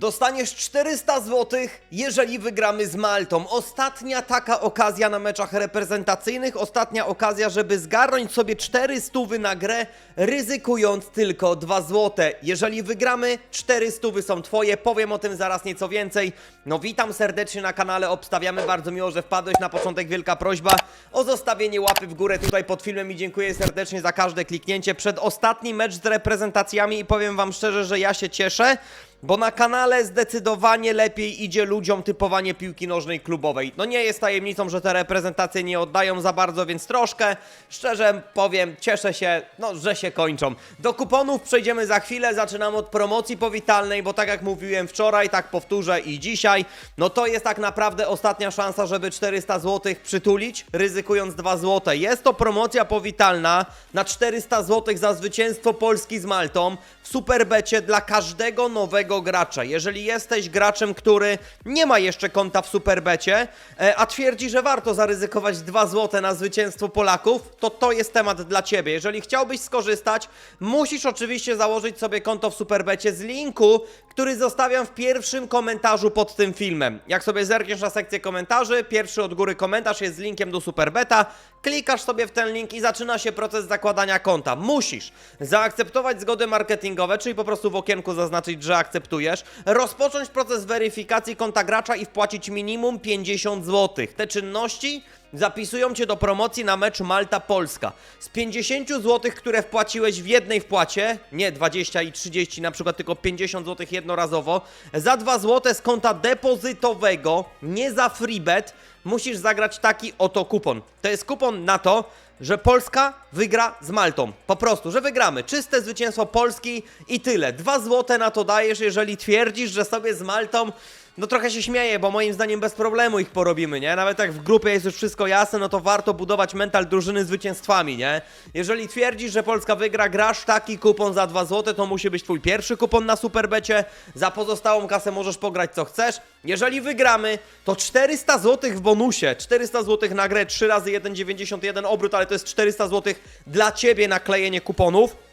Dostaniesz 400 zł, jeżeli wygramy z Maltą. Ostatnia taka okazja na meczach reprezentacyjnych, ostatnia okazja, żeby zgarnąć sobie 400 na grę, ryzykując tylko 2 zł. Jeżeli wygramy, 400 są twoje, powiem o tym zaraz nieco więcej. No witam serdecznie na kanale, obstawiamy, bardzo miło, że wpadłeś na początek, wielka prośba o zostawienie łapy w górę tutaj pod filmem i dziękuję serdecznie za każde kliknięcie. Przed ostatni mecz z reprezentacjami i powiem wam szczerze, że ja się cieszę, bo na kanale zdecydowanie lepiej idzie ludziom typowanie piłki nożnej klubowej. No nie jest tajemnicą, że te reprezentacje nie oddają za bardzo, więc troszkę, szczerze powiem, cieszę się, no, że się kończą. Do kuponów przejdziemy za chwilę, zaczynam od promocji powitalnej, bo tak jak mówiłem wczoraj, tak powtórzę i dzisiaj, no to jest tak naprawdę ostatnia szansa, żeby 400 zł przytulić, ryzykując 2 zł. Jest to promocja powitalna na 400 zł za zwycięstwo Polski z Maltą w Superbecie dla każdego nowego gracza. Jeżeli jesteś graczem, który nie ma jeszcze konta w Superbecie, e, a twierdzi, że warto zaryzykować 2 zł na zwycięstwo Polaków, to to jest temat dla Ciebie. Jeżeli chciałbyś skorzystać, musisz oczywiście założyć sobie konto w Superbecie z linku, który zostawiam w pierwszym komentarzu pod tym filmem. Jak sobie zerkniesz na sekcję komentarzy, pierwszy od góry komentarz jest z linkiem do Superbeta, klikasz sobie w ten link i zaczyna się proces zakładania konta. Musisz zaakceptować zgody marketingowe, czyli po prostu w okienku zaznaczyć, że akceptujesz, rozpocząć proces weryfikacji konta gracza i wpłacić minimum 50 zł. Te czynności zapisują cię do promocji na mecz Malta-Polska. Z 50 zł, które wpłaciłeś w jednej wpłacie, nie 20 i 30, na przykład tylko 50 zł jednorazowo, za 2 zł z konta depozytowego, nie za freebet, musisz zagrać taki oto kupon. To jest kupon na to, że Polska wygra z Maltą. Po prostu, że wygramy. Czyste zwycięstwo Polski i tyle. 2 złote na to dajesz, jeżeli twierdzisz, że sobie z Maltą no trochę się śmieję, bo moim zdaniem bez problemu ich porobimy, nie? Nawet jak w grupie jest już wszystko jasne, no to warto budować mental drużyny zwycięstwami, nie? Jeżeli twierdzisz, że Polska wygra, grasz taki kupon za 2 zł, to musi być twój pierwszy kupon na Superbecie. Za pozostałą kasę możesz pograć co chcesz. Jeżeli wygramy, to 400 zł w bonusie. 400 zł na grę, 3 razy 1,91 obrót, ale to jest 400 zł dla ciebie na klejenie kuponów.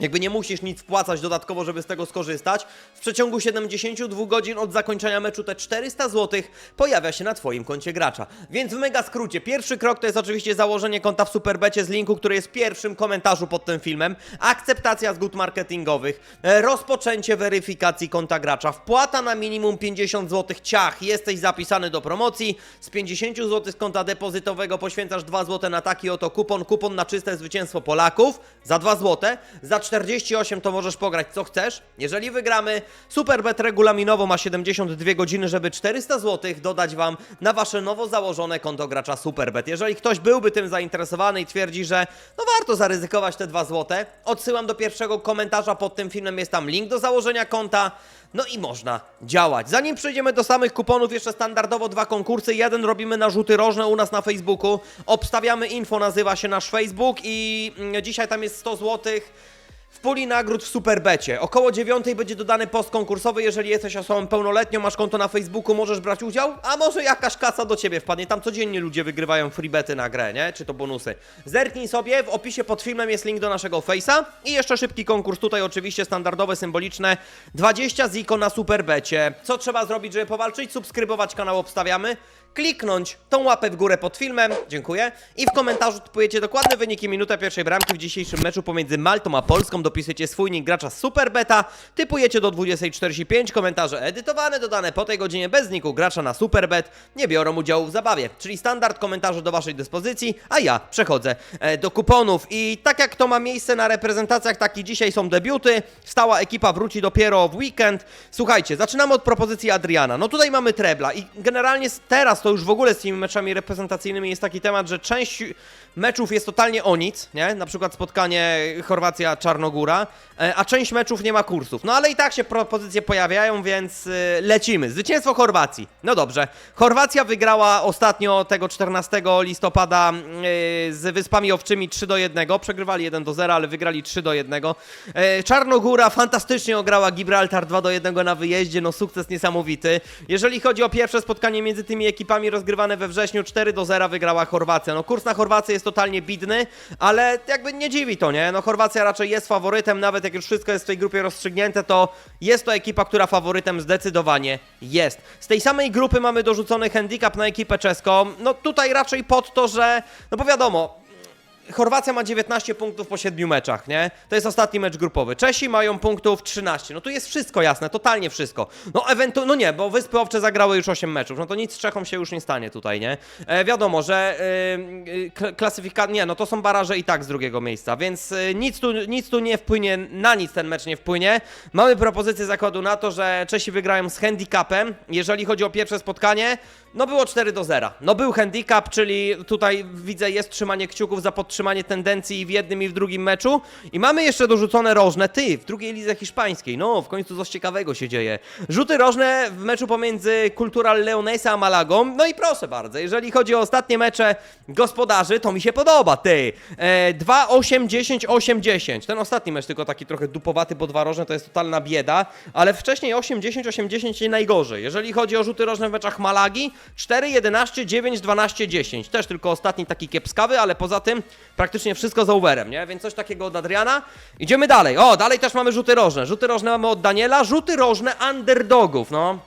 Jakby nie musisz nic wpłacać dodatkowo, żeby z tego skorzystać. W przeciągu 72 godzin od zakończenia meczu te 400 zł pojawia się na Twoim koncie gracza. Więc w mega skrócie, pierwszy krok to jest oczywiście założenie konta w Superbecie z linku, który jest w pierwszym komentarzu pod tym filmem. Akceptacja zgód marketingowych, e, rozpoczęcie weryfikacji konta gracza, wpłata na minimum 50 zł, ciach, jesteś zapisany do promocji. Z 50 zł z konta depozytowego poświęcasz 2 zł na taki oto kupon, kupon na czyste zwycięstwo Polaków za 2 zł. Za 48 to możesz pograć co chcesz. Jeżeli wygramy, Superbet regulaminowo ma 72 godziny, żeby 400 zł dodać Wam na Wasze nowo założone konto gracza Superbet. Jeżeli ktoś byłby tym zainteresowany i twierdzi, że no warto zaryzykować te 2 zł, odsyłam do pierwszego komentarza pod tym filmem, jest tam link do założenia konta. No i można działać. Zanim przejdziemy do samych kuponów, jeszcze standardowo dwa konkursy. Jeden robimy na rzuty rożne u nas na Facebooku. Obstawiamy info, nazywa się nasz Facebook i mm, dzisiaj tam jest 100 złotych. W puli nagród w Superbecie. Około dziewiątej będzie dodany post konkursowy. Jeżeli jesteś osobą pełnoletnią, masz konto na Facebooku, możesz brać udział. A może jakaś kasa do ciebie wpadnie. Tam codziennie ludzie wygrywają freebety na grę, nie? Czy to bonusy. Zerknij sobie, w opisie pod filmem jest link do naszego Face'a. I jeszcze szybki konkurs tutaj, oczywiście standardowe, symboliczne. 20 ziko na Superbecie. Co trzeba zrobić, żeby powalczyć? Subskrybować kanał Obstawiamy kliknąć tą łapę w górę pod filmem, dziękuję, i w komentarzu typujecie dokładne wyniki minuta pierwszej bramki w dzisiejszym meczu pomiędzy Maltą a Polską, dopisujecie swój nick gracza Superbeta, typujecie do 20.45, komentarze edytowane, dodane po tej godzinie bez niku gracza na Superbet, nie biorą udziału w zabawie, czyli standard komentarze do waszej dyspozycji, a ja przechodzę e, do kuponów. I tak jak to ma miejsce na reprezentacjach, tak i dzisiaj są debiuty, stała ekipa wróci dopiero w weekend, słuchajcie, zaczynamy od propozycji Adriana, no tutaj mamy trebla i generalnie teraz to już w ogóle z tymi meczami reprezentacyjnymi jest taki temat, że część meczów jest totalnie o nic, nie? Na przykład spotkanie Chorwacja-Czarnogóra, e, a część meczów nie ma kursów. No ale i tak się propozycje pojawiają, więc y, lecimy. Zwycięstwo Chorwacji. No dobrze. Chorwacja wygrała ostatnio tego 14 listopada y, z Wyspami Owczymi 3 do 1. Przegrywali 1 do 0, ale wygrali 3 do 1. E, Czarnogóra fantastycznie ograła Gibraltar 2 do 1 na wyjeździe. No sukces niesamowity. Jeżeli chodzi o pierwsze spotkanie między tymi ekipami, ekipami rozgrywane we wrześniu 4 do 0 wygrała Chorwacja. No kurs na Chorwację jest totalnie bidny, ale jakby nie dziwi to, nie? No Chorwacja raczej jest faworytem, nawet jak już wszystko jest w tej grupie rozstrzygnięte, to jest to ekipa, która faworytem zdecydowanie jest. Z tej samej grupy mamy dorzucony handicap na ekipę czeską. No tutaj raczej pod to, że, no bo wiadomo, Chorwacja ma 19 punktów po 7 meczach, nie? To jest ostatni mecz grupowy. Czesi mają punktów 13. No tu jest wszystko jasne, totalnie wszystko. No ewentu... no nie, bo Wyspy Owcze zagrały już 8 meczów. No to nic z Czechom się już nie stanie tutaj, nie? E, wiadomo, że yy, klasyfikacja... Nie, no to są baraże i tak z drugiego miejsca, więc y, nic, tu, nic tu nie wpłynie, na nic ten mecz nie wpłynie. Mamy propozycję zakładu na to, że Czesi wygrają z handicapem. Jeżeli chodzi o pierwsze spotkanie, no było 4 do 0. No był handicap, czyli tutaj widzę jest trzymanie kciuków za podtrzymanie tendencji w jednym i w drugim meczu. I mamy jeszcze dorzucone rożne. Ty, w drugiej lidze hiszpańskiej. No, w końcu coś ciekawego się dzieje. Rzuty rożne w meczu pomiędzy Cultural Leonesa a Malagą. No i proszę bardzo, jeżeli chodzi o ostatnie mecze gospodarzy, to mi się podoba, ty. E, 2, 8, 10, 8, 10. Ten ostatni mecz tylko taki trochę dupowaty, bo dwa rożne to jest totalna bieda. Ale wcześniej 8, 10, 8, 10 nie najgorzej. Jeżeli chodzi o rzuty rożne w meczach Malagi, 4, 11, 9, 12, 10. Też tylko ostatni taki kiepskawy, ale poza tym praktycznie wszystko za overem, nie? Więc coś takiego od Adriana. Idziemy dalej. O, dalej też mamy rzuty rożne. Rzuty rożne mamy od Daniela, rzuty rożne underdogów, no.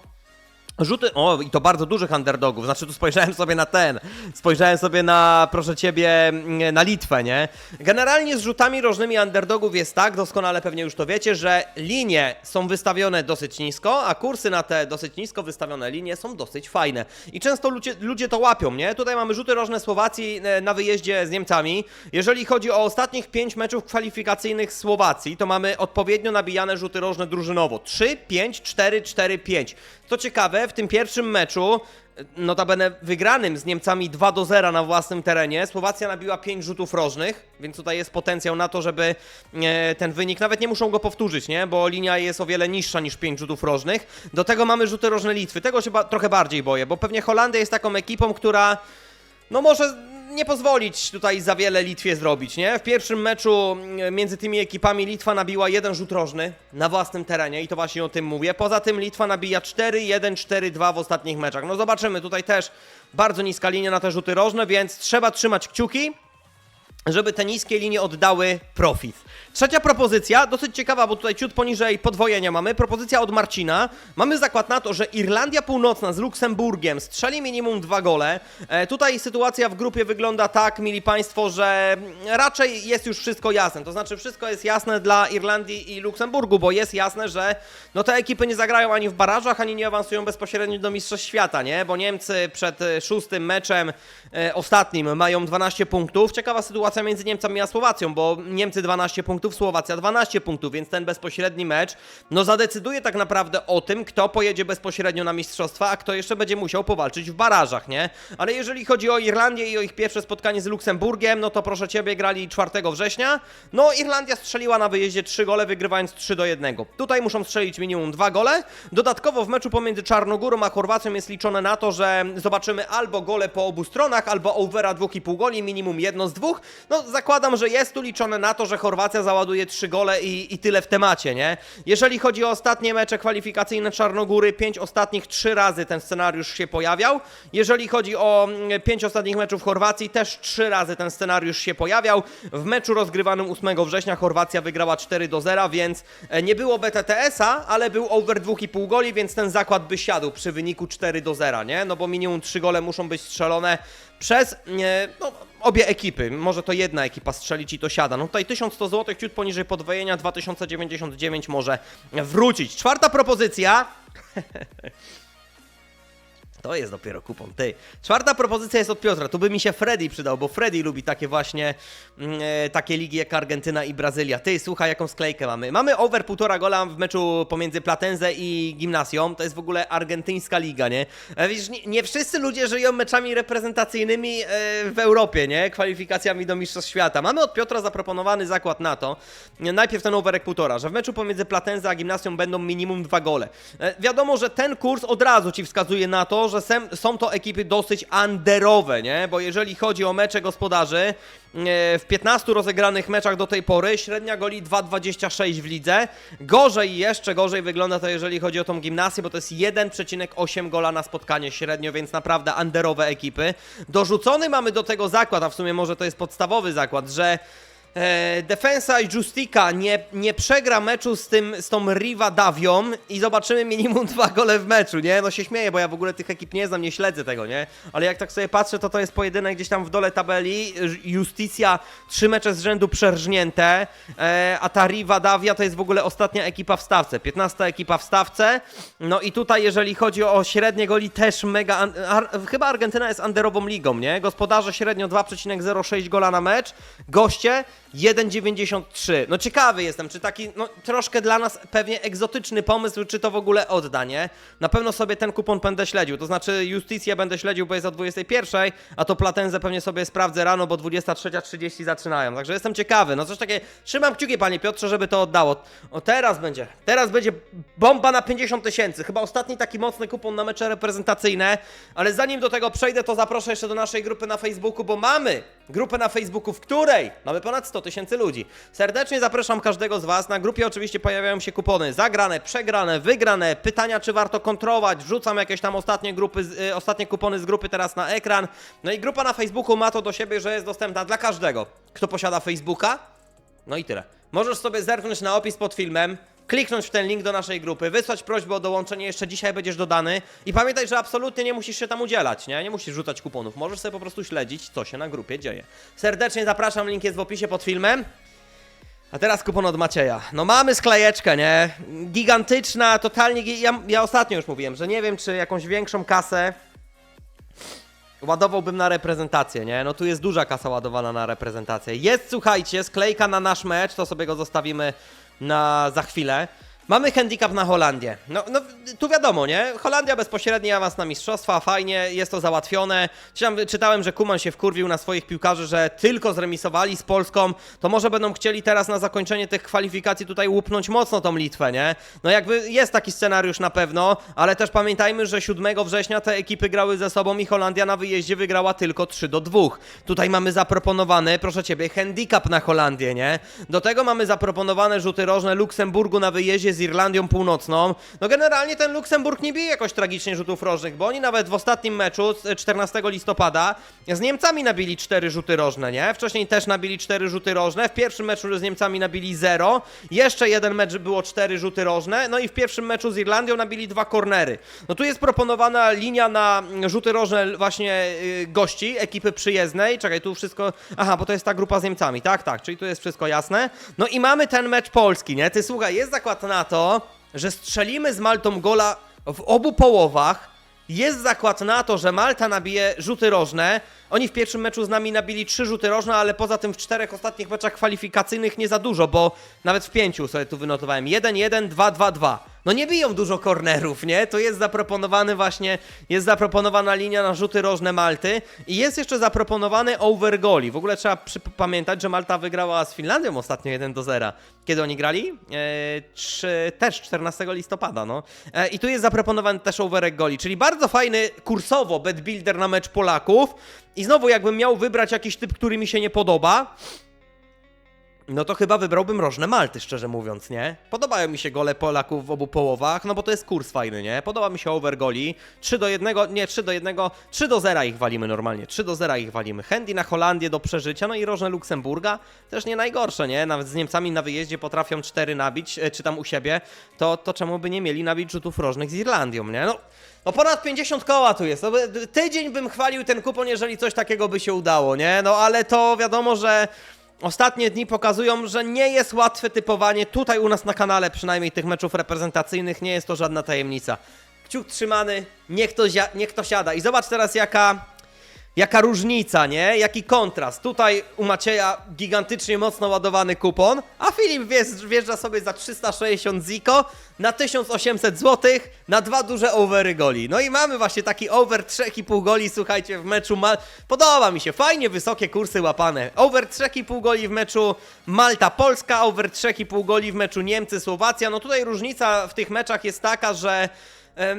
Rzuty, o i to bardzo dużych underdogów, znaczy tu spojrzałem sobie na ten, spojrzałem sobie na, proszę ciebie, mm, na Litwę, nie? Generalnie z rzutami rożnymi underdogów jest tak, doskonale pewnie już to wiecie, że linie są wystawione dosyć nisko, a kursy na te dosyć nisko wystawione linie są dosyć fajne. I często ludzie, ludzie to łapią, nie? Tutaj mamy rzuty rożne Słowacji e, na wyjeździe z Niemcami. Jeżeli chodzi o ostatnich 5 meczów kwalifikacyjnych Słowacji, to mamy odpowiednio nabijane rzuty rożne drużynowo. 3, 5, 4, 4, 5. Co ciekawe, w tym pierwszym meczu, notabene wygranym z Niemcami 2 do 0 na własnym terenie, Słowacja nabiła 5 rzutów rożnych, więc tutaj jest potencjał na to, żeby e, ten wynik, nawet nie muszą go powtórzyć, nie? Bo linia jest o wiele niższa niż 5 rzutów rożnych. Do tego mamy rzuty rożne Litwy. Tego się ba- trochę bardziej boję, bo pewnie Holandia jest taką ekipą, która no może nie pozwolić tutaj za wiele Litwie zrobić, nie? W pierwszym meczu mm, między tymi ekipami Litwa nabiła jeden rzut rożny na własnym terenie i to właśnie o tym mówię. Poza tym Litwa nabija 4-1, 4-2 w ostatnich meczach. No zobaczymy, tutaj też bardzo niska linia na te rzuty rożne, więc trzeba trzymać kciuki, żeby te niskie linie oddały profit. Trzecia propozycja, dosyć ciekawa, bo tutaj ciut poniżej podwojenia mamy. Propozycja od Marcina. Mamy zakład na to, że Irlandia Północna z Luksemburgiem strzeli minimum dwa gole. E, tutaj sytuacja w grupie wygląda tak, mili Państwo, że raczej jest już wszystko jasne. To znaczy wszystko jest jasne dla Irlandii i Luksemburgu, bo jest jasne, że no te ekipy nie zagrają ani w barażach, ani nie awansują bezpośrednio do Mistrzostw Świata, nie? Bo Niemcy przed szóstym meczem e, ostatnim mają 12 punktów. Ciekawa sytuacja między Niemcami a Słowacją, bo Niemcy 12 punktów, Słowacja 12 punktów, więc ten bezpośredni mecz no zadecyduje tak naprawdę o tym, kto pojedzie bezpośrednio na mistrzostwa, a kto jeszcze będzie musiał powalczyć w barażach, nie? Ale jeżeli chodzi o Irlandię i o ich pierwsze spotkanie z Luksemburgiem, no to proszę ciebie grali 4 września. No Irlandia strzeliła na wyjeździe 3 gole, wygrywając 3 do 1. Tutaj muszą strzelić minimum 2 gole. Dodatkowo w meczu pomiędzy Czarnogórą a Chorwacją jest liczone na to, że zobaczymy albo gole po obu stronach, albo overa 2,5 goli, minimum jedno z dwóch. No zakładam, że jest tu liczone na to, że Chorwacja załaduje 3 gole i, i tyle w temacie, nie? Jeżeli chodzi o ostatnie mecze kwalifikacyjne Czarnogóry, 5 ostatnich 3 razy ten scenariusz się pojawiał. Jeżeli chodzi o 5 ostatnich meczów Chorwacji, też 3 razy ten scenariusz się pojawiał. W meczu rozgrywanym 8 września Chorwacja wygrała 4 do 0, więc e, nie było BTTS-a, ale był over 2,5 goli, więc ten zakład by siadł przy wyniku 4 do 0, nie? No bo minimum 3 gole muszą być strzelone przez no, obie ekipy. Może to jedna ekipa strzelić i to siada. No tutaj 1100 zł, ciut poniżej podwojenia, 2099 może wrócić. Czwarta propozycja. To jest dopiero kupon, ty. Czwarta propozycja jest od Piotra. Tu by mi się Freddy przydał, bo Freddy lubi takie właśnie mm, e, takie ligi jak Argentyna i Brazylia. Ty, słuchaj, jaką sklejkę mamy. Mamy over półtora gola w meczu pomiędzy Platense i Gimnazją. To jest w ogóle argentyńska liga, nie? E, widzisz, nie, nie wszyscy ludzie żyją meczami reprezentacyjnymi e, w Europie, nie? Kwalifikacjami do Mistrzostw Świata. Mamy od Piotra zaproponowany zakład na to. Najpierw ten overek półtora, że w meczu pomiędzy Platense a Gimnazją będą minimum dwa gole. E, wiadomo, że ten kurs od razu ci wskazuje na to, że są to ekipy dosyć underowe, nie? Bo jeżeli chodzi o mecze gospodarzy, e, w 15 rozegranych meczach do tej pory średnia goli 2,26 w lidze. Gorzej jeszcze gorzej wygląda to, jeżeli chodzi o tą gimnazję, bo to jest 1,8 gola na spotkanie średnio, więc naprawdę underowe ekipy. Dorzucony mamy do tego zakład, a w sumie może to jest podstawowy zakład, że E, Defensa i Justika nie, nie przegra meczu z, tym, z tą Riva Davią i zobaczymy minimum dwa gole w meczu, nie? No się śmieję, bo ja w ogóle tych ekip nie znam, nie śledzę tego, nie? Ale jak tak sobie patrzę, to to jest pojedynek gdzieś tam w dole tabeli. Justicja trzy mecze z rzędu przerżnięte, e, a ta Riva Davia to jest w ogóle ostatnia ekipa w stawce, 15 ekipa w stawce. No i tutaj jeżeli chodzi o średnie goli też mega, ar, chyba Argentyna jest underową ligą, nie? Gospodarze średnio 2,06 gola na mecz, goście 1,93. No ciekawy jestem, czy taki, no troszkę dla nas pewnie egzotyczny pomysł, czy to w ogóle odda, nie? Na pewno sobie ten kupon będę śledził, to znaczy Justicję będę śledził, bo jest o 21, a to Platenzę pewnie sobie sprawdzę rano, bo 23.30 zaczynają, także jestem ciekawy, no coś takie, trzymam kciuki panie Piotrze, żeby to oddało. O teraz będzie, teraz będzie bomba na 50 tysięcy, chyba ostatni taki mocny kupon na mecze reprezentacyjne, ale zanim do tego przejdę, to zaproszę jeszcze do naszej grupy na Facebooku, bo mamy grupę na Facebooku, w której mamy ponad 100 tysięcy ludzi. Serdecznie zapraszam każdego z Was. Na grupie oczywiście pojawiają się kupony zagrane, przegrane, wygrane, pytania czy warto kontrolować. Wrzucam jakieś tam ostatnie grupy, z- y, ostatnie kupony z grupy teraz na ekran. No i grupa na Facebooku ma to do siebie, że jest dostępna dla każdego, kto posiada Facebooka. No i tyle. Możesz sobie zerknąć na opis pod filmem, kliknąć w ten link do naszej grupy, wysłać prośbę o dołączenie, jeszcze dzisiaj będziesz dodany. I pamiętaj, że absolutnie nie musisz się tam udzielać, nie? Nie musisz rzucać kuponów, możesz sobie po prostu śledzić, co się na grupie dzieje. Serdecznie zapraszam, link jest w opisie pod filmem. A teraz kupon od Macieja. No mamy sklejeczkę, nie? Gigantyczna, totalnie. gi- Ja, ja ostatnio już mówiłem, że nie wiem, czy jakąś większą kasę ładowałbym na reprezentację, nie? No tu jest duża kasa ładowana na reprezentację. Jest, słuchajcie, sklejka na nasz mecz, to sobie go zostawimy na za chwilę. Mamy handicap na Holandię. No, no tu wiadomo, nie? Holandia bezpośredni awans na mistrzostwa, fajnie, jest to załatwione. Czytałem, że Kuman się wkurwił na swoich piłkarzy, że tylko zremisowali z Polską, to może będą chcieli teraz na zakończenie tych kwalifikacji tutaj łupnąć mocno tą Litwę, nie? No jakby jest taki scenariusz na pewno, ale też pamiętajmy, że 7 września te ekipy grały ze sobą i Holandia na wyjeździe wygrała tylko 3 do 2. Tutaj mamy zaproponowany, proszę ciebie, handicap na Holandię, nie? Do tego mamy zaproponowane rzuty rożne Luksemburgu na wyjeździe z Irlandią Północną. No generalnie ten Luksemburg nie bije jakoś tragicznie rzutów rożnych, bo oni nawet w ostatnim meczu z 14 listopada z Niemcami nabili 4 rzuty rożne, nie? Wcześniej też nabili 4 rzuty rożne. W pierwszym meczu z Niemcami nabili 0. Jeszcze jeden mecz było 4 rzuty rożne. No i w pierwszym meczu z Irlandią nabili dwa kornery. No tu jest proponowana linia na rzuty rożne właśnie yy, gości, ekipy przyjezdnej. Czekaj, tu wszystko... Aha, bo to jest ta grupa z Niemcami. Tak, tak, czyli tu jest wszystko jasne. No i mamy ten mecz Polski, nie? Ty słuchaj, jest zakład na to, że strzelimy z Maltą gola w obu połowach. Jest zakład na to, że Malta nabije rzuty rożne. Oni w pierwszym meczu z nami nabili trzy rzuty rożne, ale poza tym w czterech ostatnich meczach kwalifikacyjnych nie za dużo, bo nawet w pięciu sobie tu wynotowałem. 1-1, 2-2-2. No nie biją dużo kornerów, nie? To jest zaproponowany właśnie, jest zaproponowana linia na rzuty rożne Malty i jest jeszcze zaproponowany over goli. W ogóle trzeba pamiętać, że Malta wygrała z Finlandią ostatnio 1 do 0. Kiedy oni grali? Eee, czy, też 14 listopada, no. E, I tu jest zaproponowany też overek goli, czyli bardzo fajny kursowo bet builder na mecz Polaków. I znowu jakbym miał wybrać jakiś typ, który mi się nie podoba, no to chyba wybrałbym rożne Malty, szczerze mówiąc, nie? Podobają mi się gole Polaków w obu połowach, no bo to jest kurs fajny, nie? Podoba mi się over goli. 3 do 1, nie, 3 do 1, 3 do 0 ich walimy normalnie. 3 do 0 ich walimy. Handy na Holandię do przeżycia, no i rożne Luksemburga. Też nie najgorsze, nie? Nawet z Niemcami na wyjeździe potrafią 4 nabić, e, czy tam u siebie, to, to czemu by nie mieli nabić rzutów rożnych z Irlandią, nie? No, no ponad 50 koła tu jest. No, tydzień bym chwalił ten kupon, jeżeli coś takiego by się udało, nie? No ale to wiadomo, że Ostatnie dni pokazują, że nie jest łatwe typowanie. Tutaj u nas na kanale, przynajmniej tych meczów reprezentacyjnych, nie jest to żadna tajemnica. Kciuk trzymany, niech to, niech to siada. I zobacz teraz, jaka, jaka różnica, nie? Jaki kontrast. Tutaj u Macieja gigantycznie mocno ładowany kupon, a Filip wjeżdż- wjeżdża sobie za 360 ziko na 1800 zł na dwa duże overy goli. No i mamy właśnie taki over 3,5 goli, słuchajcie, w meczu Mal... Podoba mi się, fajnie wysokie kursy łapane. Over 3,5 goli w meczu Malta-Polska, over 3,5 goli w meczu Niemcy-Słowacja. No tutaj różnica w tych meczach jest taka, że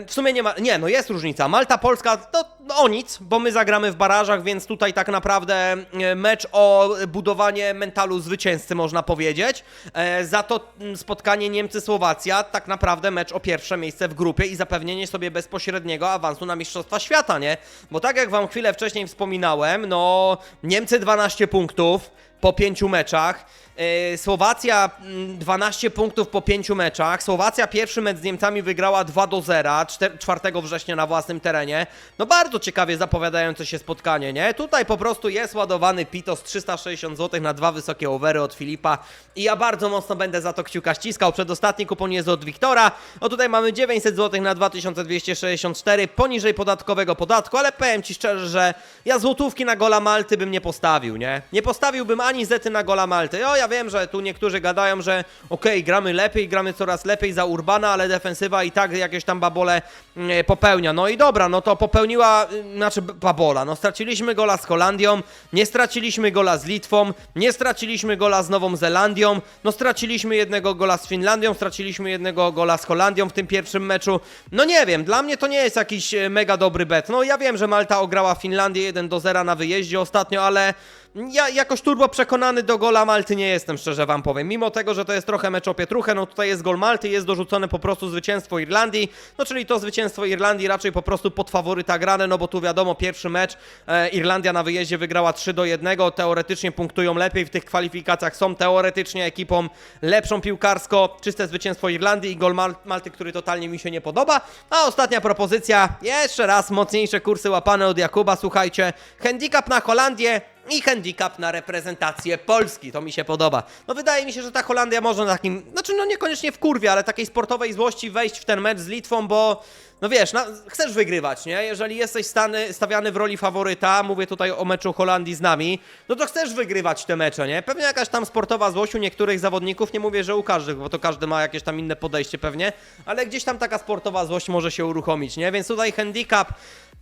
W sumie nie ma, nie, no jest różnica. Malta, Polska, to no, o nic, bo my zagramy w barażach, więc tutaj tak naprawdę e, mecz o budowanie mentalu zwycięzcy, można powiedzieć. E, Za to mm, spotkanie Niemcy-Słowacja, tak naprawdę mecz o pierwsze miejsce w grupie i zapewnienie sobie bezpośredniego awansu na Mistrzostwa Świata, nie? Bo tak jak wam chwilę wcześniej wspominałem, no Niemcy 12 punktów po pięciu meczach. Yy, Słowacja mm, 12 punktów po 5 meczach. Słowacja pierwszy mecz z Niemcami wygrała 2 do 0 czter- 4 września na własnym terenie. No bardzo ciekawie zapowiadające się spotkanie, nie? Tutaj po prostu jest ładowany Pitos 360 zł na dwa wysokie overy od Filipa i ja bardzo mocno będę za to kciuka ściskał. Przedostatni kupon jest od Wiktora. O tutaj mamy 900 zł na 2264 poniżej podatkowego podatku, ale powiem ci szczerze, że ja złotówki na gola Malty bym nie postawił, nie? Nie postawiłbym ani zety na gola Malty. O, ja wiem, że tu niektórzy gadają, że okej, gramy lepiej, gramy coraz lepiej za Urbana, ale defensywa i tak jakieś tam babole mm, popełnia. No i dobra, no to popełniła, y, znaczy babola. No straciliśmy gola z Holandią, nie straciliśmy gola z Litwą, nie straciliśmy gola z Nową Zelandią, no straciliśmy jednego gola z Finlandią, straciliśmy jednego gola z Holandią w tym pierwszym meczu. No nie wiem, dla mnie to nie jest jakiś e, mega dobry bet. No ja wiem, że Malta ograła Finlandię 1 do 0 na wyjeździe ostatnio, ale ja jakoś turbo przekonany do gola Malty nie jestem, szczerze wam powiem. Mimo tego, że to jest trochę mecz o pietruchę, no tutaj jest gol Malty, jest dorzucone po prostu zwycięstwo Irlandii, no czyli to zwycięstwo Irlandii raczej po prostu pod faworyta grane, no bo tu wiadomo, pierwszy mecz e, Irlandia na wyjeździe wygrała 3 do 1, teoretycznie punktują lepiej w tych kwalifikacjach, są teoretycznie ekipą lepszą piłkarsko, czyste zwycięstwo Irlandii i gol Mal Malty, który totalnie mi się nie podoba. A ostatnia propozycja, jeszcze raz mocniejsze kursy łapane od Jakuba, słuchajcie, handicap na Holandię, i handicap na reprezentację Polski. To mi się podoba. No wydaje mi się, że ta Holandia może na takim, znaczy no niekoniecznie w kurwie, ale takiej sportowej złości wejść w ten mecz z Litwą, bo no wiesz, na, chcesz wygrywać, nie? Jeżeli jesteś stany, stawiany w roli faworyta, mówię tutaj o meczu Holandii z nami, no to chcesz wygrywać te mecze, nie? Pewnie jakaś tam sportowa złość u niektórych zawodników, nie mówię, że u każdych, bo to każdy ma jakieś tam inne podejście pewnie, ale gdzieś tam taka sportowa złość może się uruchomić, nie? Więc tutaj handicap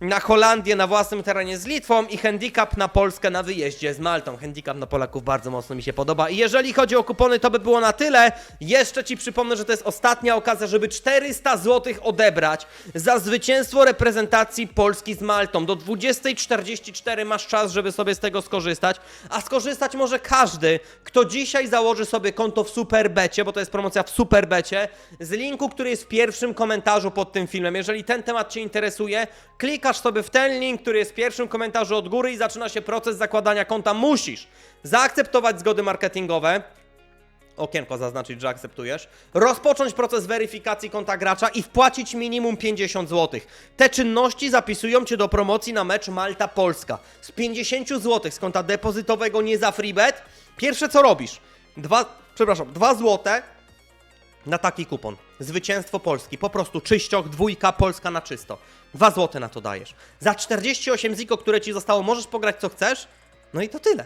na Holandię na własnym terenie z Litwą i handicap na Polskę na wyjeździe z Maltą. Handicap na Polaków bardzo mocno mi się podoba. I jeżeli chodzi o kupony, to by było na tyle. Jeszcze Ci przypomnę, że to jest ostatnia okazja, żeby 400 zł odebrać za zwycięstwo reprezentacji Polski z Maltą. Do 20.44 masz czas, żeby sobie z tego skorzystać, a skorzystać może każdy, kto dzisiaj założy sobie konto w Superbecie, bo to jest promocja w Superbecie, z linku, który jest w pierwszym komentarzu pod tym filmem. Jeżeli ten temat Cię interesuje, klikasz sobie w ten link, który jest w pierwszym komentarzu od góry i zaczyna się proces zakładania konta. Musisz zaakceptować zgody marketingowe, okienko zaznaczyć, że akceptujesz, rozpocząć proces weryfikacji konta gracza i wpłacić minimum 50 zł. Te czynności zapisują Cię do promocji na mecz Malta-Polska. Z 50 zł z konta depozytowego nie za freebet, pierwsze co robisz, dwa, przepraszam, 2 złote na taki kupon. Zwycięstwo Polski. Po prostu czyścioch, dwójka, Polska na czysto. 2 złote na to dajesz. Za 48 ziko, które Ci zostało, możesz pograć co chcesz. No i to tyle.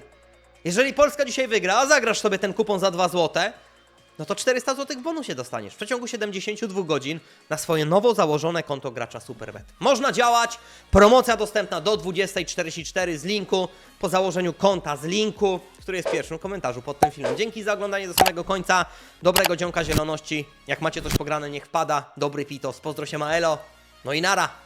Jeżeli Polska dzisiaj wygra, a zagrasz sobie ten kupon za 2 złote, no to 400 zł w bonusie dostaniesz. W przeciągu 72 godzin na swoje nowo założone konto gracza Superbet. Można działać, promocja dostępna do 20.44 z linku, po założeniu konta z linku, który jest w pierwszym komentarzu pod tym filmem. Dzięki za oglądanie do samego końca, dobrego dzionka zieloności, jak macie coś pograne niech wpada, dobry pitos, pozdro się Maelo, no i nara!